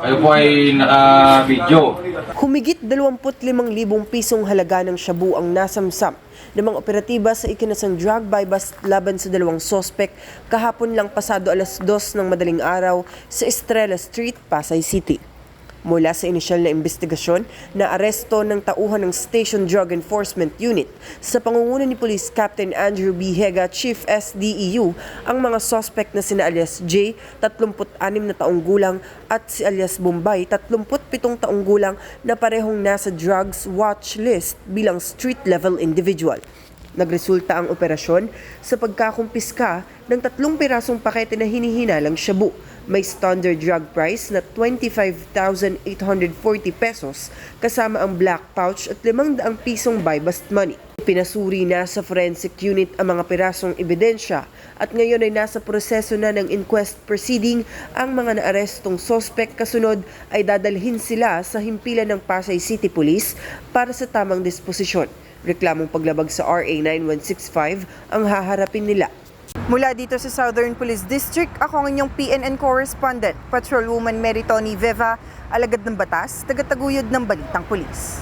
Kayo po ay naka-video. Humigit 25,000 pisong halaga ng shabu ang nasamsam ng operatiba sa ikinasang drug buy bust laban sa dalawang sospek kahapon lang pasado alas 2 ng madaling araw sa Estrella Street, Pasay City. Mula sa inisyal na investigasyon, na aresto ng tauhan ng Station Drug Enforcement Unit sa pangunguna ni Police Captain Andrew B. Hega, Chief SDEU, ang mga suspect na sina alias J, 36 na taong gulang, at si alias Bombay, 37 taong gulang na parehong nasa drugs watch list bilang street-level individual. Nagresulta ang operasyon sa pagkakumpiska ng tatlong pirasong pakete na hinihinalang shabu. May standard drug price na 25,840 pesos kasama ang black pouch at 500 pisong buy money. Pinasuri na sa forensic unit ang mga pirasong ebidensya at ngayon ay nasa proseso na ng inquest proceeding ang mga naarestong sospek kasunod ay dadalhin sila sa himpilan ng Pasay City Police para sa tamang disposisyon. Reklamong paglabag sa RA 9165 ang haharapin nila. Mula dito sa Southern Police District, ako ang inyong PNN correspondent, Patrolwoman Meritoni Veva, alagad ng batas, tagataguyod ng Balitang Pulis.